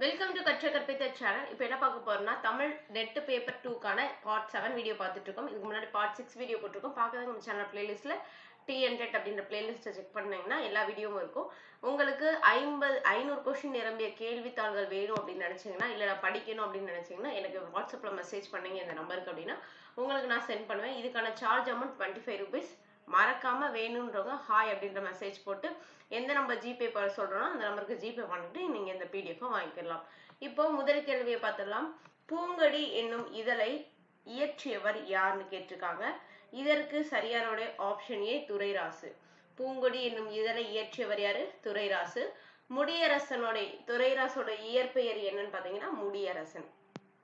Welcome to கற்ற கற்பித்த channel இப்போ என்ன பார்க்க போறோம்னா தமிழ் நெட் பேப்பர் டூக்கான பார்ட் செவன் வீடியோ பார்த்துட்டு இருக்கோம். இதுக்கு முன்னாடி பார்ட் சிக்ஸ் வீடியோ போட்டிருக்கோம். பார்க்கறது நம்ம சேனல் பிளேலிஸ்ட்ல டி ஹண்ட்ரட் அப்படின்ற பிளேலிஸ்ட்டை செக் பண்ணீங்கன்னா எல்லா வீடியோவும் இருக்கும். உங்களுக்கு ஐம்பது ஐநூறு கொஷின் நிரம்பிய கேள்வித்தாள்கள் வேணும் அப்படின்னு நினச்சிங்கன்னா இல்லை நான் படிக்கணும் அப்படின்னு நினச்சிங்கன்னா எனக்கு வாட்ஸ்அப்பில் மெசேஜ் பண்ணீங்க இந்த நம்பருக்கு அப்படின்னா உங்களுக்கு நான் சென்ட் பண்ணுவேன். இதுக்கான charge amount twenty five rupees மறக்காம வேணுன்றவங்க ஹாய் அப்படின்ற மெசேஜ் போட்டு எந்த நம்பர் ஜிபே பண்ண சொல்றோமோ அந்த நம்பருக்கு ஜிபே பண்ணிட்டு நீங்க இந்த பிடிஎஃப் வாங்கிக்கலாம். இப்போ முதல் கேள்வியை பார்த்துடலாம். பூங்கடி என்னும் இதழை இயற்றியவர் யாருன்னு கேட்டிருக்காங்க. இதற்கு சரியான ஆப்ஷன் ஏ துரைராசு. பூங்கொடி என்னும் இதழை இயற்றியவர் யாரு? துரைராசு. முடியரசனுடைய துரைராசோட இயற்பெயர் என்னன்னு பாத்தீங்கன்னா முடியரசன்.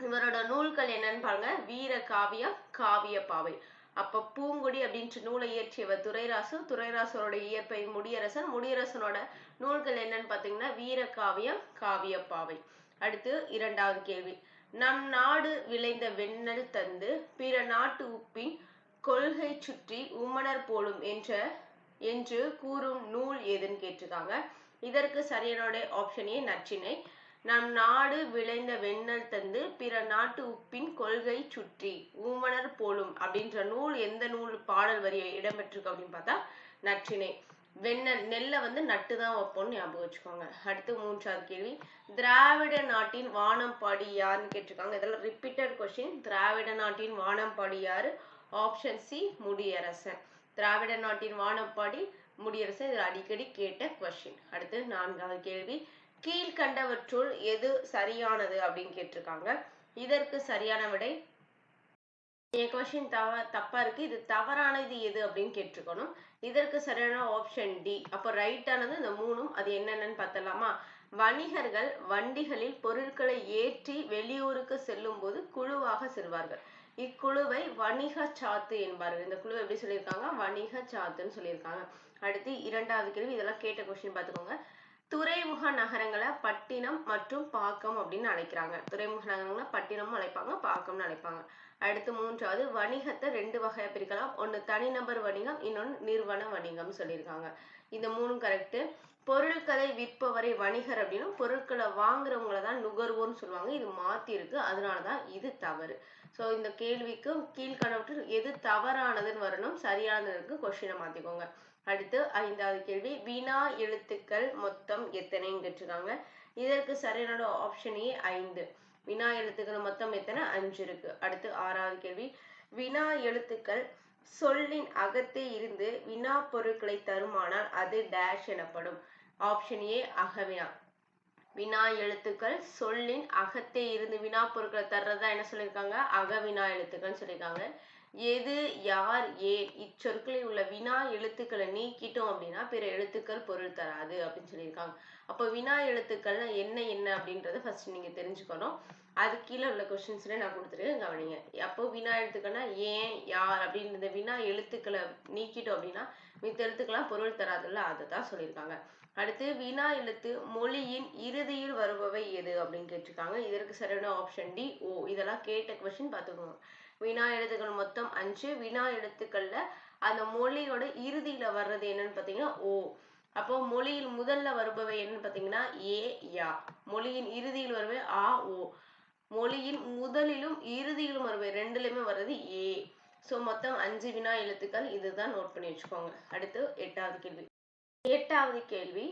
இவரோட நூல்கள் என்னன்னு பாருங்க. வீர காவியம் காவிய பாவை. அப்ப பூங்குடி அப்படின்ற நூலை இயற்றியவர் துரைராசு. துரைராசரோட இயற்பை முடியரசன். முடியரசனோட நூல்கள் என்னன்னு பாத்தீங்கன்னா வீரகாவியம் காவிய பாவை. அடுத்து இரண்டாவது கேள்வி. நம் நாடு விளைந்த வெண்ணல் தந்து பிற நாட்டு உப்பின் கொள்கை சுற்றி உமனர் போலும் என்ற என்று கூறும் நூல் எதுன்னு கேட்டிருக்காங்க. இதற்கு சரியான ஆப்ஷனே நச்சினை. நம் நாடு விளைந்த வெண்ணெல் தந்து பிற நாட்டு உப்பின் கொள்கை சுற்றி ஊமணர் போலும் அப்படின்ற நூல் எந்த நூல் பாடல் வரி இடம்பெற்றிருக்கு அப்படின்னு பார்த்தா நற்றினை. வெண்ணெல் நெல்லை வந்து நட்டு தான் வைப்போம்னு ஞாபகம் வச்சுக்கோங்க. அடுத்து மூன்றாவது கேள்வி. திராவிட நாட்டின் வானம்பாடி யாருன்னு கேட்டிருக்காங்க. இதெல்லாம் ரிப்பீட்டட் கொஸ்டின் திராவிட நாட்டின் வானம்பாடி யாரு? Option C Mudiyarasan. திராவிட நாட்டின் வானம்பாடி முடியரசன். இதில் அடிக்கடி கேட்ட கொஸ்டின் அடுத்து நான்காவது கேள்வி. கீழ்கண்டவற்றுள் எது சரியானது அப்படின்னு கேட்டிருக்காங்க. இதற்கு சரியான விடை என் கொஸ்டின் தவ தப்பா இருக்கு. இது தவறானது எது அப்படின்னு கேட்டிருக்கணும். இதற்கு சரியான ஆப்ஷன் டி அப்போ ரைட்டானது இந்த மூணும் அது என்னென்னு பார்த்தலாமா? வணிகர்கள் வண்டிகளில் பொருட்களை ஏற்றி வெளியூருக்கு செல்லும் போது குழுவாக செல்வார்கள். இக்குழுவை வணிக சாத்து என்பார்கள். இந்த குழு எப்படி சொல்லியிருக்காங்க? வணிக சாத்துன்னு சொல்லியிருக்காங்க. அடுத்து இரண்டாவது கேள்வி இதெல்லாம் கேட்ட கொஸ்டின் பார்த்துக்கோங்க. துறைமுக நகரங்களை பட்டினம் மற்றும் பாக்கம் அப்படின்னு அழைக்கிறாங்க. துறைமுக நகரங்களை பட்டினமும் அழைப்பாங்க பாக்கம்னு அழைப்பாங்க. அடுத்து மூன்றாவது வணிகத்தை ரெண்டு வகையா பிரிக்கலாம். ஒன்னு தனிநபர் வணிகம் இன்னொன்னு நிறுவன வணிகம் சொல்லியிருக்காங்க. இந்த மூணும் கரெக்ட் பொருட்களை விற்பவரை வணிகர் அப்படின்னும் பொருட்களை வாங்குறவங்கள தான் நுகர்வோர்னு சொல்லுவாங்க. இது மாத்தி இருக்கு. அதனாலதான் இது தவறு. ஸோ இந்த கேள்விக்கு கீழ்கணவற்றில் எது தவறானதுன்னு வரணும். சரியானதுக்கு கொஸ்டினை மாத்திக்கோங்க. அடுத்து ஐந்தாவது கேள்வி. வினா எழுத்துக்கள் மொத்தம் எத்தனைன்னு கேட்டிருக்காங்க. இதற்கு சரியான ஆப்ஷன் ஏ ஐந்து. வினா எழுத்துக்கள் மொத்தம் எத்தனை? அஞ்சு இருக்கு. அடுத்து ஆறாவது கேள்வி. வினா எழுத்துக்கள் சொல்லின் அகத்தே இருந்து வினா பொருட்களை தருமானால் அது டேஷ் எனப்படும். ஆப்ஷன் ஏ அகவினா. வினா எழுத்துக்கள் சொல்லின் அகத்தே இருந்து வினா பொருட்களை தர்றதா என்ன சொல்லியிருக்காங்க? அகவினா எழுத்துக்கள்னு சொல்லியிருக்காங்க. எது யார் ஏன்? இச்சொற்களில் உள்ள வினா எழுத்துக்களை நீக்கிட்டோம் அப்படின்னா பிற எழுத்துக்கள் பொருள் தராது அப்படின்னு சொல்லியிருக்காங்க. அப்போ வினா எழுத்துக்கள்னா என்ன என்ன அப்படின்றத ஃபர்ஸ்ட் நீங்க தெரிஞ்சுக்கணும். அது கீழே உள்ள கொஸ்டின்ஸ்ல நான் கொடுத்துருக்கேன் கவனிங்க. அப்போ வினா எழுத்துக்கள்னா ஏன் யார் அப்படின்ற வினா எழுத்துக்களை நீக்கிட்டோம் அப்படின்னா மித்த எழுத்துக்கெல்லாம் பொருள் தராதுல்ல அதை தான் சொல்லியிருக்காங்க. அடுத்து வினா எழுத்து மொழியின் இறுதியில் வருபவை எது அப்படின்னு கேட்டிருக்காங்க. இதற்கு சரியான ஆப்ஷன் டி ஓ இதெல்லாம் கேட்ட கொஸ்டின் பார்த்துக்கோங்க. வினா எழுத்துக்கள் மொத்தம் அஞ்சு. வினா எழுத்துக்கள்ல அந்த மொழியோட இறுதியில வர்றது என்னன்னு பாத்தீங்கன்னா ஓ. அப்போ மொழியில் முதல்ல வருபவை என்னன்னு பாத்தீங்கன்னா ஏ யா. மொழியின் இறுதியில் வருவே ஆ ஓ. மொழியின் முதலிலும் இறுதியிலும் வருவே ரெண்டுலயுமே வர்றது ஏ. சோ மொத்தம் அஞ்சு வினா எழுத்துக்கள் இதுதான் நோட் பண்ணி வச்சுக்கோங்க. அடுத்து எட்டாவது கேள்வி. எட்டாவது கேள்வி.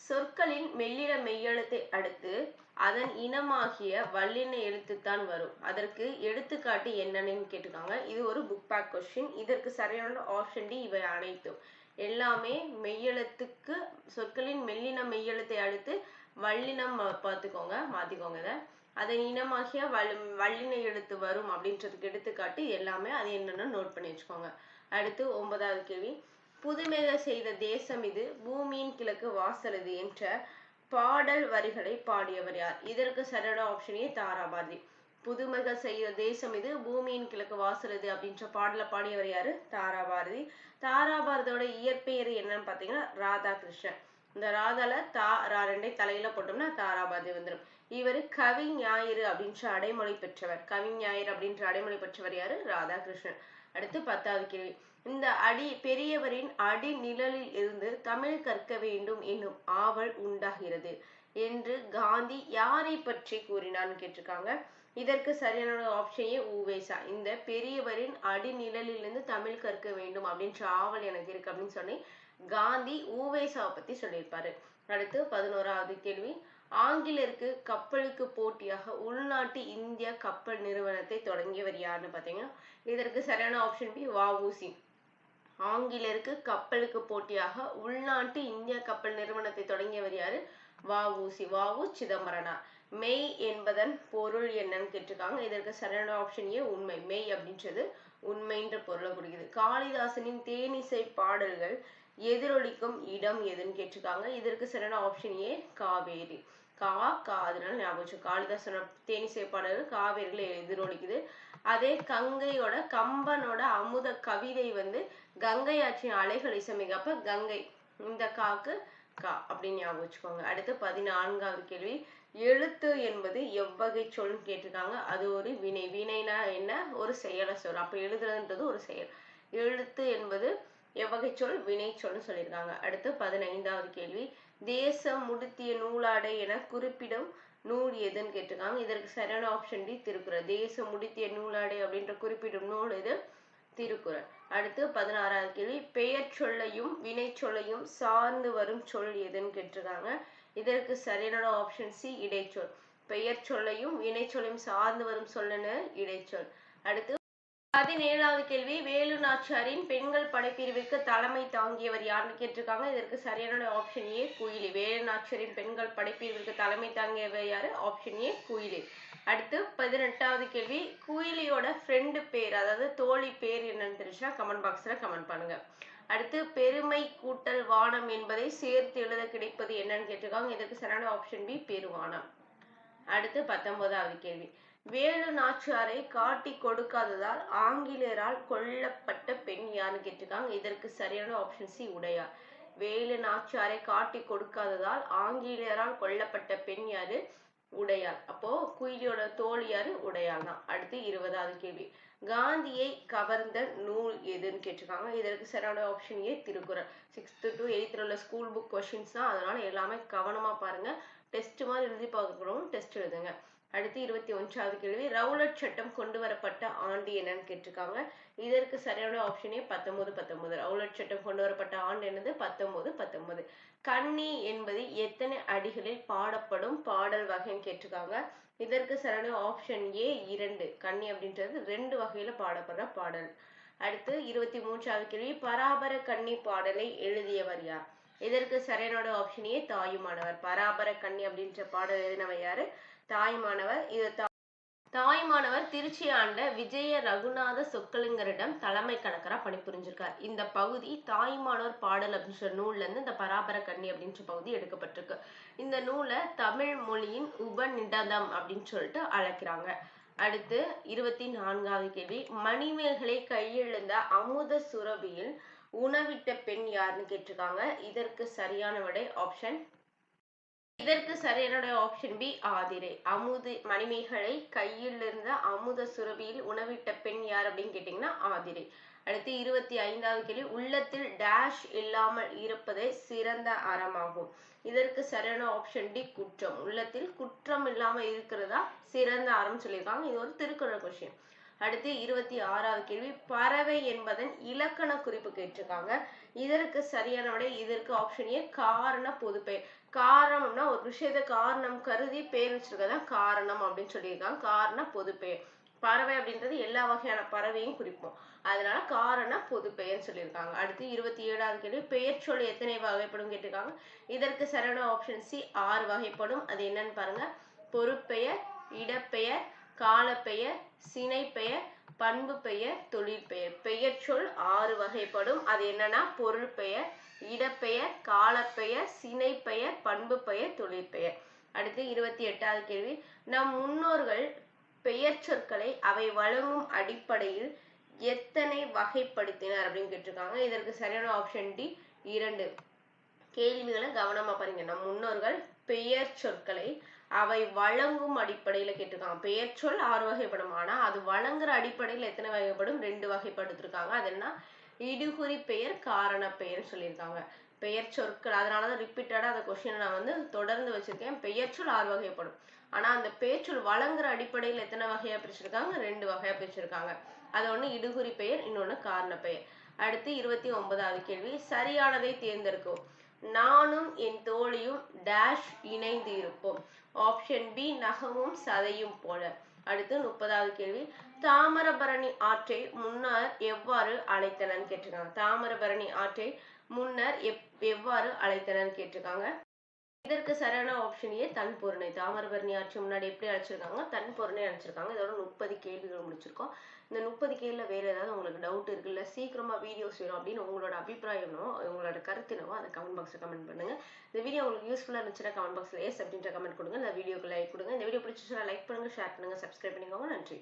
சொற்களின் மெல்லிட மெய்யெழுத்தை அடுத்து அதன் இனமாகிய வல்லின எழுத்துத்தான் வரும். அதற்கு எடுத்துக்காட்டு என்னன்னு கேட்டிருக்காங்க. இது ஒரு புக் பேக் கொஸ்டின் இதற்கு சரியான ஆப்ஷன் டி இவை அனைத்தும். எல்லாமே மெய்யெழுத்துக்கு சொற்களின் மெல்லின மெய்யெழுத்தை அடுத்து வல்லினம் பார்த்துக்கோங்க மாத்திக்கோங்க இதை. அதன் இனமாகிய வல் வல்லின எழுத்து வரும் அப்படின்றதுக்கு எடுத்துக்காட்டு எல்லாமே அது என்னன்னு நோட் பண்ணி வச்சுக்கோங்க. அடுத்து ஒன்பதாவது கேள்வி. புதுமைக செய்த தேசம் இது பூமியின் கிழக்கு வாசல் இது என்ற பாடல் வரிகளை பாடியவர் யார்? இதற்கு சரியான ஆப்ஷனே தாராபாரதி புதுமைகள் செய்த தேசம் இது. பூமியின் கிழக்கு வாசலது அப்படின்ற பாடலை பாடியவர் யாரு? தாராபாரதி. தாராபாரதியோட இயற்பெயர் என்னன்னு பாத்தீங்கன்னா ராதாகிருஷ்ணன். இந்த ராதால தா ரா ரெண்டை தலையில போட்டோம்னா தாராபாரதி வந்துடும் இவர் கவி ஞாயிறு அப்படின்ற அடைமொழி பெற்றவர். கவி ஞாயிறு அப்படின்ற அடைமொழி பெற்றவர் யாரு? ராதாகிருஷ்ணன். அடுத்து பத்தாவது கேள்வி. இந்த அடி பெரியவரின் அடி நிழலில் இருந்து தமிழ் கற்க வேண்டும் என்னும் ஆவல் உண்டாகிறது என்று காந்தி யாரை பற்றி கூறினார்னு கேட்டிருக்காங்க. இதற்கு சரியான ஆப்ஷனே ஊவேசா இந்த பெரியவரின் அடிநிழலிலிருந்து தமிழ் கற்க வேண்டும் அப்படின்ற ஆவல் எனக்கு இருக்கு அப்படின்னு சொல்லி காந்தி ஊவேசாவை பத்தி சொல்லியிருப்பாரு. அடுத்து பதினோராவது கேள்வி. ஆங்கிலருக்கு கப்பலுக்கு போட்டியாக உள்நாட்டு இந்திய கப்பல் நிறுவனத்தை தொடங்கியவர் யாருன்னு பார்த்தீங்கன்னா இதற்கு சரியான ஆப்ஷன் பி வஉசி. ஆங்கிலருக்கு கப்பலுக்கு போட்டியாக உள்நாட்டு இந்திய கப்பல் நிறுவனத்தை தொடங்கியவர் யாரு? வஉசி. வஉ சிதம்பரனார் மெய் என்பதன் பொருள் என்னன்னு கேட்டிருக்காங்க. இதற்கு சரியான ஆப்ஷன் ஏ உண்மை. மெய் அப்படின்றது உண்மைன்ற பொருளை குறிக்குது. காளிதாசனின் தேனிசை பாடல்கள் எதிரொலிக்கும் இடம் எதுன்னு கேட்டிருக்காங்க. இதற்கு சரியான ஆப்ஷன் ஏ காவேரி. கா கா அதனால ஞாபகம் வச்சு காளிதாசனோட தேனிசை பாடல் காவேரியில எதிரொலிக்குது அதே கங்கையோட கம்பனோட அமுத கவிதை வந்து கங்கை ஆற்றின் அலைகள் இசைமிகப்ப கங்கை. இந்த காக்கு கா அப்படின்னு ஞாபகம் வச்சுக்கோங்க. அடுத்து பதினான்காவது கேள்வி. எழுத்து என்பது எவ்வகை சொல்னு கேட்டிருக்காங்க. அது ஒரு வினை. வினைனா என்ன? ஒரு செயலை சொல். அப்ப எழுதுறதுன்றது ஒரு செயல். எழுத்து என்பது எவ்வகை சொல்? வினை சொல்னு சொல்லியிருக்காங்க. அடுத்து பதினைந்தாவது கேள்வி. தேசம் முடுத்திய நூலாடை என குறிப்பிடும் நூல் எதுன்னு கேட்டிருக்காங்க. இதற்கு சரியான ஆப்ஷன் டி திருக்குறள். தேசம் முடுத்திய நூலாடை அப்படின்ற குறிப்பிடும் நூல் எது? திருக்குறள். அடுத்து பதினாறாவது கேள்வி. பெயர் சொல்லையும் வினை சொல்லையும் சார்ந்து வரும் சொல் எதுன்னு கேட்டிருக்காங்க. இதற்கு சரியான ஆப்ஷன் சி இடைச்சொல். பெயர் சொல்லையும் வினை சொல்லையும் சார்ந்து வரும் சொல்லுன்னு இடைச்சொல். அடுத்து பதினேழாவது கேள்வி. வேலு நாச்சாரின் பெண்கள் படைப்பிரிவுக்கு தலைமை தாங்கியவர் யாருன்னு கேட்டிருக்காங்க. இதற்கு சரியான ஆப்ஷன் ஏ குயிலி. வேலு நாச்சாரின் பெண்கள் படைப்பிரிவுக்கு தலைமை தாங்கியவர் யாரு? Option A Kuyili. அடுத்து பதினெட்டாவது கேள்வி. குயிலியோட ஃப்ரெண்டு பேர் அதாவது தோழி பேர் என்னன்னு தெரிஞ்சா கமெண்ட் பாக்ஸ்ல கமெண்ட் பண்ணுங்க. அடுத்து பெருமை கூட்டல் வானம் என்பதை சேர்த்து எழுத கிடைப்பது என்னன்னு கேட்டிருக்காங்க. இதற்கு சரியான ஆப்ஷன் பி பெருவானம். அடுத்து பத்தொன்பதாவது கேள்வி. வேலு நாச்சியாரை காட்டி கொடுக்காததால் ஆங்கிலேயரால் கொல்லப்பட்ட பெண் யாருன்னு கேட்டிருக்காங்க. இதற்கு சரியான ஆப்ஷன் சி உடையார். வேலு நாச்சியாரை காட்டி கொடுக்காததால் ஆங்கிலேயரால் கொல்லப்பட்ட பெண் யாரு? உடையார். அப்போ குயிலியோட தோழி யாரு? உடையார் தான். அடுத்து இருபதாவது கேள்வி. காந்தியை கவர்ந்த நூல் எதுன்னு கேட்டிருக்காங்க. இதற்கு சரியான option A Thirukkural. Sixth to எயித்துல உள்ள ஸ்கூல் புக் கொஷின்ஸ் தான். அதனால எல்லாமே கவனமா பாருங்க. டெஸ்ட் மாதிரி எழுதி பார்க்கணும் டெஸ்ட் எழுதுங்க. அடுத்து இருபத்தி ஒன்றாவது கேள்வி ரவுலட் சட்டம் கொண்டு வரப்பட்ட ஆண்டு என்னன்னு கேட்டிருக்காங்க. இதற்கு சரியான ஆப்ஷனே பத்தொன்பது பத்தொன்பது. ரவுலட் சட்டம் கொண்டு வரப்பட்ட ஆண்டு என்னது? பத்தொன்பது பத்தொன்பது. கன்னி என்பது எத்தனை அடிகளில் பாடப்படும் பாடல் வகைன்னு கேட்டிருக்காங்க. இதற்கு சரியான ஆப்ஷன் ஏ இரண்டு. கன்னி அப்படின்றது ரெண்டு வகையில பாடப்படுற பாடல். அடுத்து இருபத்தி மூன்றாவது கேள்வி பராபர கன்னி பாடலை எழுதியவர் யார்? இதற்கு சரியான ஆப்ஷன் ஏ தாயுமானவர். பராபர கன்னி அப்படின்ற பாடல் எழுதினவர் யாரு? தாய்மானவர் இது தாய்மானவர் திருச்சி ஆண்ட விஜய ரகுநாத சொக்கலிங்கரிடம் தலைமை கணக்கரா பணிபுரிஞ்சிருக்கார் இந்த பகுதி தாய்மானவர் பாடல் அப்படின்ற நூல்ல இருந்து இந்த பராபர கண்ணி அப்படின்ற பகுதி எடுக்கப்பட்டிருக்கு. இந்த நூலை தமிழ் மொழியின் உபநிடதம் அப்படின்னு சொல்லிட்டு அழைக்கிறாங்க. அடுத்து இருபத்தி நான்காவது கேள்வி. மணிமேகலை கையெழுந்த அமுத சுரபியில் உணவிட்ட பெண் யாருன்னு கேட்டிருக்காங்க. இதற்கு சரியான விடை ஆப்ஷன் இதற்கு சரியான ஆப்ஷன் பி ஆதிரை. அமுது மணிமேகலை கையில் இருந்த அமுத சுரபியில் உணவிட்ட பெண் யார் அப்படின்னு கேட்டீங்கன்னா ஆதிரை. அடுத்து இருபத்தி ஐந்தாவது கேள்வி உள்ளத்தில் டேஷ் இல்லாமல் இருப்பதே சிறந்த அறமாகும். இதற்கு சரியான ஆப்ஷன் டி குற்றம். உள்ளத்தில் குற்றம் இல்லாம இருக்கிறதா சிறந்த அறம் சொல்லியிருக்காங்க. இது ஒரு திருக்குறள் கொஸ்டின் அடுத்து இருபத்தி ஆறாவது கேள்வி பறவை என்பதன் இலக்கண குறிப்பு கேட்டிருக்காங்க. இதற்கு சரியான விட இதற்கு ஆப்ஷன் ஏ காரண பொதுப்பெயர். காரணம்னா ஒரு விஷயத்த காரணம் கருதி பெயர் வச்சிருக்கதான் காரணம் அப்படின்னு சொல்லியிருக்காங்க. காரண பொதுப்பெயர். பறவை அப்படின்றது எல்லா வகையான பறவையும் குறிப்போம். அதனால காரண பொதுப்பெயர் சொல்லியிருக்காங்க. அடுத்து இருபத்தி ஏழாவது கேள்வி பெயர் சொல் எத்தனை வகைப்படும் கேட்டிருக்காங்க. இதற்கு சரியான ஆப்ஷன் சி ஆறு வகைப்படும். அது என்னன்னு பாருங்க. பொறுப்பெயர் இடப்பெயர் காலப்பெயர் சினைப்பெயர் பண்பு பெயர் தொழிற்பெயர் பெயர். சொல் ஆறு வகைப்படும். அது என்னன்னா பொருள் பெயர் இடப்பெயர் காலப்பெயர் சினை பெயர் பண்பு பெயர் தொழிற்பெயர் அடுத்து இருபத்தி எட்டாவது கேள்வி. நம் முன்னோர்கள் பெயர் சொற்களை அவை வழங்கும் அடிப்படையில் எத்தனை வகைப்படுத்தினர் அப்படின்னு கேட்டிருக்காங்க. இதற்கு சரியான ஆப்ஷன் டி இரண்டு. கேள்விகளை கவனமா பாருங்க. நம் முன்னோர்கள் பெயர் சொற்களை அவை வழங்கும் அடிப்படையில கேட்டிருக்காங்க. பெயர் சொல் ஆறு வகைப்படும். ஆனா அது வழங்குற அடிப்படையில் எத்தனை வகைப்படும்? ரெண்டு வகைப்படுத்திருக்காங்க அது என்ன? இடுகுறி பெயர் காரண பெயர் சொல்லியிருக்காங்க. பெயர் சொற்கள். அதனால தான் ரிப்பீட்டடாக அந்த கொஷினை நான் வந்து தொடர்ந்து வச்சிருக்கேன். பெயர்ச்சொல் ஆறு வகைப்படும். ஆனா அந்த பெயர்ச்சொல் வழங்குற அடிப்படையில் எத்தனை வகையா பிரிச்சிருக்காங்க? ரெண்டு வகையா பிரிச்சிருக்காங்க. அது ஒண்ணு இடுகுறி பெயர் இன்னொன்னு காரண பெயர். அடுத்து இருபத்தி ஒன்பதாவது கேள்வி. சரியானதை தேர்ந்தெடுக்கவும். நானும் என் தோழியும் டேஷ் இணைந்து இருப்போம் ஆப்ஷன் பி நகமும் சதையும் போல. அடுத்து முப்பதாவது கேள்வி. தாமிரபரணி ஆற்றை முன்னர் எவ்வாறு அழைத்தனன்னு கேட்டிருக்காங்க. தாமிரபரணி ஆற்றை முன்னர் எப் எவ்வாறு அழைத்தனன்னு கேட்டிருக்காங்க. இதற்கு சரியான ஆப்ஷன் ஏ தன் பொருணை தாமிரபரணி ஆட்சி முன்னாடி எப்படி அழைச்சிருக்காங்க தன் பொருணை அழைச்சிருக்காங்க இதோட முப்பது கேள்விகள் முடிச்சிருக்கோம். இந்த முப்பது கேள்வியில் வேற ஏதாவது உங்களுக்கு டவுட் இருக்குல்ல சீக்கிரமா வீடியோஸ் வேணும் அப்படின்னு உங்களோட அபிப்பிராயமோ உங்களோட கருத்தினவோ அதை கமெண்ட் பாக்ஸில் கமெண்ட் பண்ணுங்க. இந்த வீடியோ உங்களுக்கு யூஸ்ஃபுல்லாக இருந்துச்சுன்னா கமெண்ட் பாக்ஸில் எஸ் அப்படின்ற கமெண்ட் கொடுங்க. இந்த வீடியோக்கு லைக் கொடுங்க. இந்த வீடியோ பிடிச்சிச்சுன்னா லைக் பண்ணுங்க ஷேர் பண்ணுங்க சப்ஸ்கிரைப் பண்ணிக்கோங்க. நன்றி.